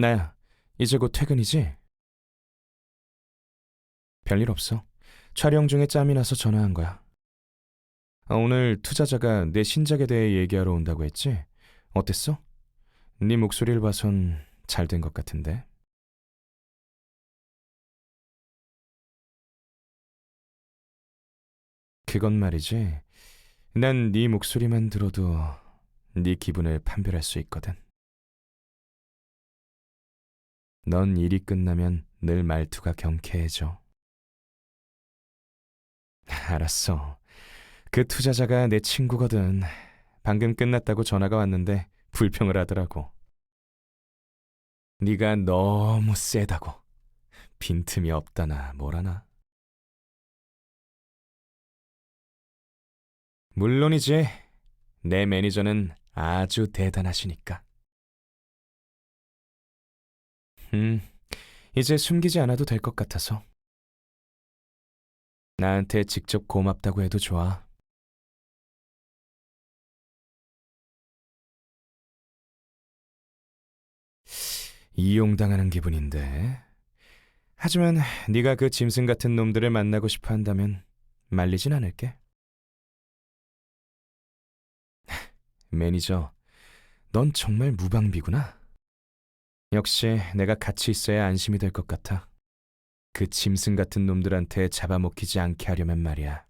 나야, 이제 곧 퇴근이지? 별일 없어. 촬영 중에 짬이 나서 전화한 거야. 아, 오늘 투자자가 내 신작에 대해 얘기하러 온다고 했지? 어땠어? 네 목소리를 봐선 잘 된 것 같은데. 그건 말이지. 난 네 목소리만 들어도 네 기분을 판별할 수 있거든. 넌 일이 끝나면 늘 말투가 경쾌해져. 알았어. 그 투자자가 내 친구거든. 방금 끝났다고 전화가 왔는데 불평을 하더라고. 네가 너무 세다고. 빈틈이 없다나 뭐라나. 물론이지. 내 매니저는 아주 대단하시니까. 음, 이제 숨기지 않아도 될 것 같아서. 나한테 직접 고맙다고 해도 좋아. 이용당하는 기분인데. 하지만 네가 그 짐승 같은 놈들을 만나고 싶어 한다면 말리진 않을게. 매니저, 넌 정말 무방비구나. 역시 내가 같이 있어야 안심이 될 것 같아. 그 짐승 같은 놈들한테 잡아먹히지 않게 하려면 말이야.